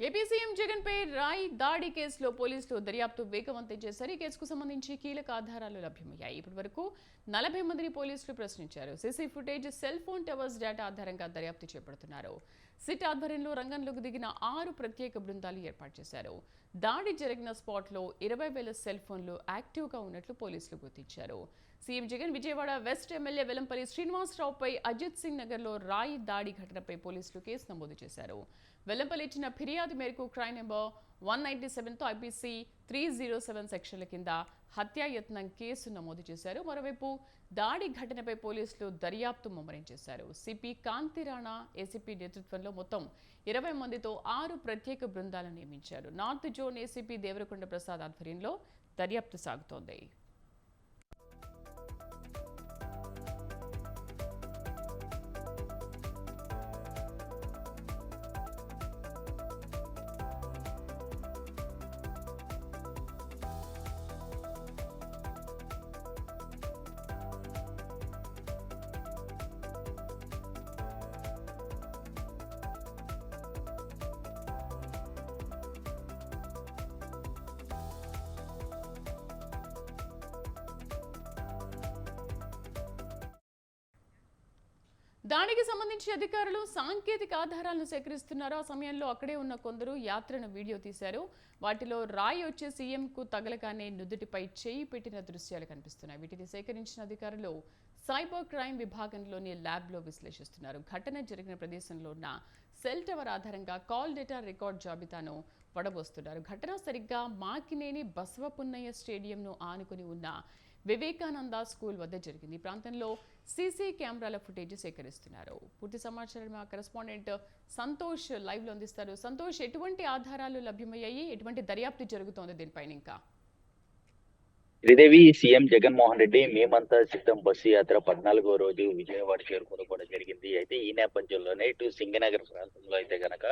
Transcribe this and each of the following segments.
AP CM Jagan పై రాయ్ దాడి కేసులో పోలీసులు దర్యాప్తు వేగవంతం చేశారు. ఈ కేసుకు సంబంధించి కీలక ఆధారాలు లభ్యమయ్యాయి. ఇప్పటి వరకు నలభై మందిని పోలీసులు ప్రశ్నించారు. CC footage cell phone towers data ఆధారంగా దర్యాప్తు చేపడుతున్నారు. సిట్ ఆధ్వర్యంలో రంగంలోకి దిగిన ఆరు ప్రత్యేక బృందాలు ఏర్పాటు చేశారు. దాడి జరిగిన స్పాట్లో ఇరవై వేల సెల్ ఫోన్లు యాక్టివ్గా ఉన్నట్లు పోలీసులు గుర్తించారు. CM Jagan Vijayawada west MLA Velampalli శ్రీనివాసరావుపై Ajit Singh నగర్లో రాయి దాడి ఘటనపై పోలీసులు కేసు నమోదు చేశారు. వెలంపల్లి ఇచ్చిన ఫిర్యాదు మేరకు క్రైమ్ నెంబర్ వన్ నైన్టీ సెవెన్తో ఐపీసీ త్రీ జీరో సెవెన్ సెక్షన్ల కింద హత్యాయత్నం కేసు నమోదు చేశారు. మరోవైపు దాడి ఘటనపై పోలీసులు దర్యాప్తు ముమ్మరం చేశారు. సిపి కాంతిరాణా ఏసీపీ నేతృత్వంలో మొత్తం ఇరవై మందితో ఆరు ప్రత్యేక బృందాలను నియమించారు. North zone ACP Devarakonda Prasad ఆధ్వర్యంలో దర్యాప్తు సాగుతోంది. దానికి సంబంధించి అధికారులు సాంకేతిక ఆధారాలను సేకరిస్తున్నారు. ఆ సమయంలో అక్కడే ఉన్న కొందరు యాత్రను వీడియో తీశారు. వాటిలో రాయి వచ్చే సీఎంకు తగలగానే నుదుటిపై చేయి పెట్టిన దృశ్యాలు కనిపిస్తున్నాయి. వీటిని సేకరించిన అధికారులు సైబర్ క్రైమ్ విభాగంలోని ల్యాబ్లో విశ్లేషిస్తున్నారు. ఘటన జరిగిన ప్రదేశంలో ఉన్న సెల్ టవర్ ఆధారంగా కాల్ డేటా రికార్డ్ జాబితాను వడబోస్తున్నారు. ఘటన సరిగ్గా మాకినేని బసవపున్నయ్య స్టేడియంను ఆనుకుని ఉన్న వివేకానంద స్కూల్ వద్ద జరిగింది. ఈ ప్రాంతంలో సీసీ కెమెరాల ఫుటేజ్ సేకరిస్తున్నారు. పూర్తి సమాచారం మా కరెస్పాండెంట్ సంతోష్ లైవ్లో అందిస్తారు. సంతోష్ ఎటువంటి ఆధారాలు లభ్యమయ్యాయి? ఎటువంటి దర్యాప్తు జరుగుతోంది దీనిపైన ఇంకా? శ్రీదేవి సీఎం జగన్మోహన్ రెడ్డి మేమంతా సిద్ధం. బస్సు యాత్ర పద్నాలుగో రోజు విజయవాడ చేరుకోవడం కూడా జరిగింది. అయితే ఈ నేపథ్యంలోనే ఇటు సింగనగర్ ప్రాంతంలో అయితే గనక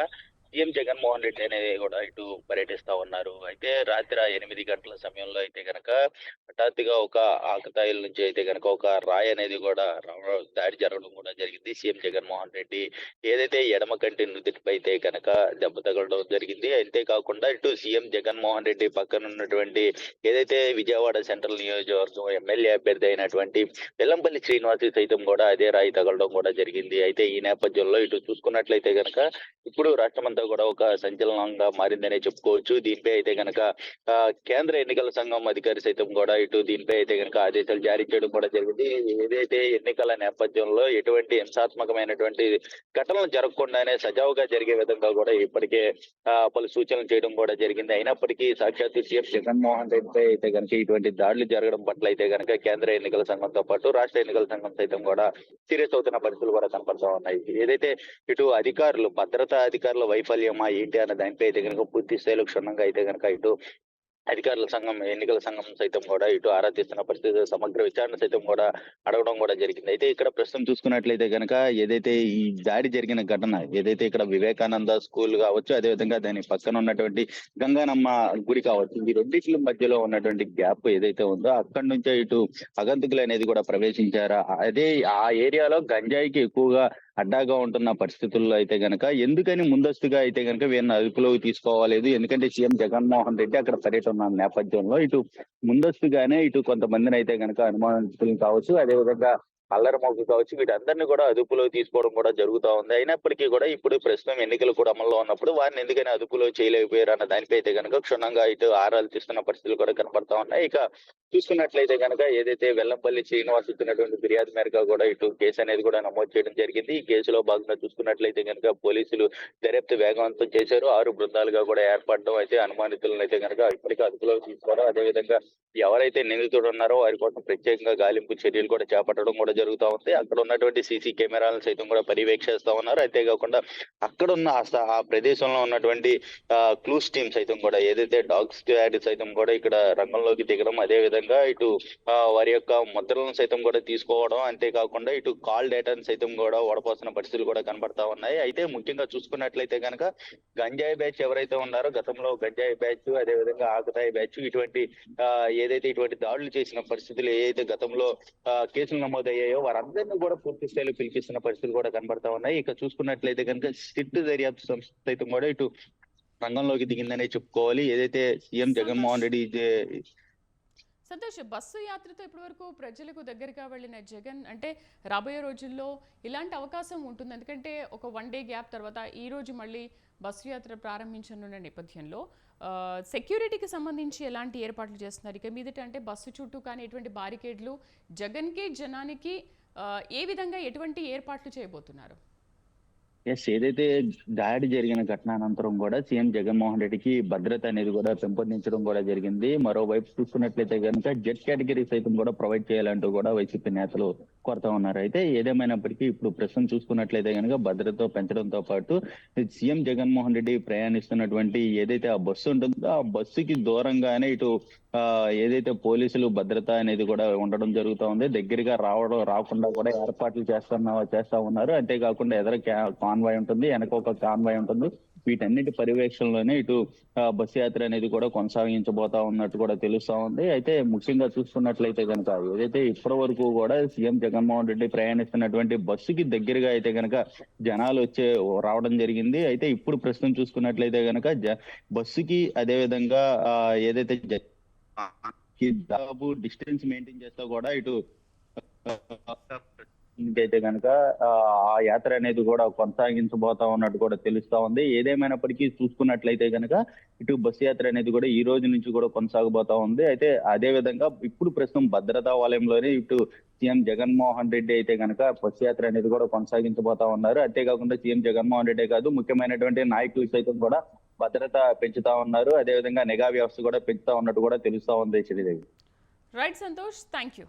సీఎం జగన్మోహన్ రెడ్డి అనేది కూడా ఇటు పర్యటిస్తా ఉన్నారు. అయితే రాత్రి ఎనిమిది గంటల సమయంలో అయితే గనక హఠాత్తుగా ఒక ఆకతాయిల నుంచి అయితే గనక ఒక రాయి అనేది కూడా దాడి జరగడం కూడా జరిగింది. సీఎం జగన్మోహన్ రెడ్డి ఏదైతే ఎడమ కంటి నుదుటిపై అయితే గనక దెబ్బ తగలడం జరిగింది. అంతేకాకుండా ఇటు సీఎం జగన్మోహన్ రెడ్డి పక్కన ఉన్నటువంటి ఏదైతే విజయవాడ సెంట్రల్ నియోజకవర్గం ఎమ్మెల్యే అభ్యర్థి అయినటువంటి వెల్లంపల్లి శ్రీనివాస్ సైతం కూడా అదే రాయి తగలడం కూడా జరిగింది. అయితే ఈ నేపథ్యంలో ఇటు చూసుకున్నట్లయితే గనక ఇప్పుడు రాష్ట్రమంతా కూడా ఒక సంచలనంగా మారిందనే చెప్పుకోవచ్చు. దీనిపై అయితే గనక కేంద్ర ఎన్నికల సంఘం అధికారి సైతం కూడా ఇటు దీనిపై అయితే గనక ఆదేశాలు జారీ చేయడం కూడా జరిగింది. ఏదైతే ఎన్నికల నేపథ్యంలో ఎటువంటి హింసాత్మకమైనటువంటి ఘటనలు జరగకుండానే సజావుగా జరిగే విధంగా కూడా ఇప్పటికే ఆ, పలు సూచనలు చేయడం కూడా జరిగింది. అయినప్పటికీ సాక్షాత్ సీఎం జగన్మోహన్ రెడ్డిపై అయితే కనుక ఇటువంటి దాడులు జరగడం పట్ల అయితే కనుక కేంద్ర ఎన్నికల సంఘంతో పాటు రాష్ట్ర ఎన్నికల సంఘం సైతం కూడా సీరియస్ అవుతున్న పరిస్థితులు కూడా కనపడతా ఉన్నాయి. ఏదైతే ఇటు అధికారులు భద్రత అధికారుల వైఫల్యమా ఏంటి అన్న దానిపై అయితే కనుక పూర్తి స్థాయిలో క్షుణ్ణంగా అయితే కనుక ఇటు అధికారుల సంఘం ఎన్నికల సంఘం సైతం కూడా ఇటు ఆరాధిస్తున్న పరిస్థితి సమగ్ర విచారణ సైతం కూడా అడగడం కూడా జరిగింది. అయితే ఇక్కడ ప్రస్తుతం చూసుకున్నట్లయితే కనుక ఏదైతే ఈ దాడి జరిగిన ఘటన ఏదైతే ఇక్కడ వివేకానంద స్కూల్ కావచ్చు అదే విధంగా దాని పక్కన ఉన్నటువంటి గంగానమ్మ గుడి కావచ్చు ఈ రెండింటి మధ్యలో ఉన్నటువంటి గ్యాప్ ఏదైతే ఉందో అక్కడి నుంచే ఇటు అగంతకులు అనేది కూడా ప్రవేశించారా? అదే ఆ ఏరియాలో గంజాయికి ఎక్కువగా అడ్డాగా ఉంటున్న పరిస్థితుల్లో అయితే గనక ఎందుకని ముందస్తుగా అయితే గనక వీరిని అదుపులోకి తీసుకోవాలేదు? ఎందుకంటే సీఎం జగన్మోహన్ రెడ్డి అక్కడ పర్యటన నేపథ్యంలో ఇటు ముందస్తుగానే ఇటు కొంతమందిని అయితే గనక అనుమానితులు కావచ్చు. అదే విధంగా అల్లరి మొగ్గు కావచ్చు వీటందరినీ కూడా అదుపులో తీసుకోవడం కూడా జరుగుతా ఉంది. అయినప్పటికీ కూడా ఇప్పుడు ప్రస్తుతం ఎన్నికలు కూడా అమల్లో ఉన్నప్పుడు వారిని ఎందుకని అదుపులో చేయలేకపోయారు అన్న దానిపై అయితే కనుక క్షుణ్ణంగా ఇటు ఆరాలు తీస్తున్న పరిస్థితులు కూడా కనపడతా ఉన్నాయి. ఇక చూసుకున్నట్లయితే కనుక ఏదైతే వెల్లంపల్లి శ్రీనివాస్ ఇచ్చినటువంటి ఫిర్యాదు మేరకు కూడా ఇటు కేసు అనేది కూడా నమోదు చేయడం జరిగింది. ఈ కేసులో భాగంగా చూసుకున్నట్లయితే కనుక పోలీసులు దర్యాప్తు వేగవంతం చేశారు. ఆరు బృందాలుగా కూడా ఏర్పడడం అయితే అనుమానితులను అయితే కనుక ఇప్పటికీ అదుపులో తీసుకోవడం. అదేవిధంగా ఎవరైతే నిందితుడు ఉన్నారో వారి కోసం ప్రత్యేకంగా గాలింపు చర్యలు కూడా చేపట్టడం కూడా జరుగుతూ ఉంది. అక్కడ ఉన్నటువంటి సీసీ కెమెరాలను సైతం కూడా పర్యవేక్షిస్తా ఉన్నారు. అంతేకాకుండా అక్కడ ఉన్న ఆ ఆ ప్రదేశంలో ఉన్నటువంటి క్లూస్ టీమ్ సైతం కూడా ఏదైతే డాగ్ స్క్వాడ్ సైతం కూడా ఇక్కడ రంగంలోకి దిగడం అదే విధంగా ఇటు వారి యొక్క ముద్రలను సైతం కూడా తీసుకోవడం అంతేకాకుండా ఇటు కాల్ డేటాను సైతం కూడా ఓడపోసిన పరిస్థితులు కూడా కనబడతా ఉన్నాయి. అయితే ముఖ్యంగా చూసుకున్నట్లయితే కనుక గంజాయి బ్యాచ్ ఎవరైతే ఉన్నారో గతంలో గంజాయి బ్యాచ్ అదే విధంగా ఆకుతాయి బ్యాచ్ ఇటువంటి ఏదైతే ఇటువంటి దాడులు చేసిన పరిస్థితులు ఏదైతే గతంలో కేసులు నమోదయ్యాయో వారందరినీ కూడా పూర్తి స్థాయిలో పిలిపిస్తున్న పరిస్థితులు కూడా కనబడతా ఉన్నాయి. ఇక చూసుకున్నట్లయితే కనుక సిట్ దర్యాప్తు సంస్థ సైతం కూడా ఇటు రంగంలోకి దిగిందనే చెప్పుకోవాలి. ఏదైతే సీఎం జగన్మోహన్ రెడ్డి సంతోష్ బస్సు యాత్రతో ఇప్పటివరకు ప్రజలకు దగ్గరగా వెళ్ళిన జగన్ అంటే రాబోయే రోజుల్లో ఇలాంటి అవకాశం ఉంటుంది. ఎందుకంటే ఒక వన్ డే గ్యాప్ తర్వాత ఈ రోజు మళ్ళీ బస్సు యాత్ర ప్రారంభించనున్న నేపథ్యంలో సెక్యూరిటీకి సంబంధించి ఎలాంటి ఏర్పాట్లు చేస్తున్నారు? ఇక మీదట అంటే బస్సు చుట్టూ కానీ ఎటువంటి బారికేడ్లు జగన్కి జనానికి ఏ విధంగా ఎటువంటి ఏర్పాట్లు చేయబోతున్నారు? ఎస్ ఏదైతే దాడి జరిగిన ఘటనానంతరం కూడా సీఎం జగన్మోహన్ రెడ్డికి భద్రత అనేది కూడా పెంపొందించడం కూడా జరిగింది. మరోవైపు చూసుకున్నట్లయితే కనుక జెట్ కేటగిరీ సైతం కూడా ప్రొవైడ్ చేయాలంటూ కూడా వైసీపీ నేతలు కొరత ఉన్నారు. అయితే ఏదేమైనప్పటికీ ఇప్పుడు ప్రస్తుతం చూసుకున్నట్లయితే కనుక భద్రత పెంచడంతో పాటు సీఎం జగన్మోహన్ రెడ్డి ప్రయాణిస్తున్నటువంటి ఏదైతే ఆ బస్సు ఉంటుందో ఆ బస్సుకి దూరంగానే ఇటు ఆ ఏదైతే పోలీసులు భద్రత అనేది కూడా ఉండడం జరుగుతూ ఉంది. దగ్గరగా రావడం రాకుండా కూడా ఏర్పాట్లు చేస్తున్నా చేస్తా ఉన్నారు. అంతేకాకుండా ఎదర కాన్వాయ్ ఉంటుంది. వెనక ఒక కాన్వాయ్ ఉంటుంది. వీటన్నిటి పర్యవేక్షణలోనే ఇటు బస్సు యాత్ర అనేది కూడా కొనసాగించబోతా ఉన్నట్టు కూడా తెలుస్తా ఉంది. అయితే ముఖ్యంగా చూసుకున్నట్లయితే కనుక ఏదైతే ఇప్పటి వరకు కూడా సీఎం జగన్మోహన్ రెడ్డి ప్రయాణిస్తున్నటువంటి బస్సుకి దగ్గరగా అయితే కనుక జనాలు వచ్చే రావడం జరిగింది. అయితే ఇప్పుడు ప్రస్తుతం చూసుకున్నట్లయితే కనుక బస్సుకి అదే విధంగా ఏదైతే దాదాపు డిస్టెన్స్ మెయింటైన్ చేస్తా కూడా ఇటు అయితే కనుక ఆ యాత్ర అనేది కూడా కొనసాగించబోతా ఉన్నట్టు కూడా తెలుస్తా ఉంది. ఏదేమైనప్పటికీ చూసుకున్నట్లయితే కనుక ఇటు బస్సు యాత్ర అనేది కూడా ఈ రోజు నుంచి కూడా కొనసాగబోతా ఉంది. అయితే అదే విధంగా ఇప్పుడు ప్రస్తుతం భద్రతా వలయంలోనే ఇటు సీఎం జగన్మోహన్ రెడ్డి అయితే కనుక బస్సు యాత్ర అనేది కూడా కొనసాగించబోతా ఉన్నారు. అంతేకాకుండా సీఎం జగన్మోహన్ రెడ్డి కాదు ముఖ్యమైనటువంటి నాయకులు సైతం కూడా భద్రత పెంచుతా ఉన్నారు. అదే విధంగా నిఘా వ్యవస్థ కూడా పెంచుతా ఉన్నట్టు కూడా తెలుస్తా ఉంది Sridevi. Right Santosh thank you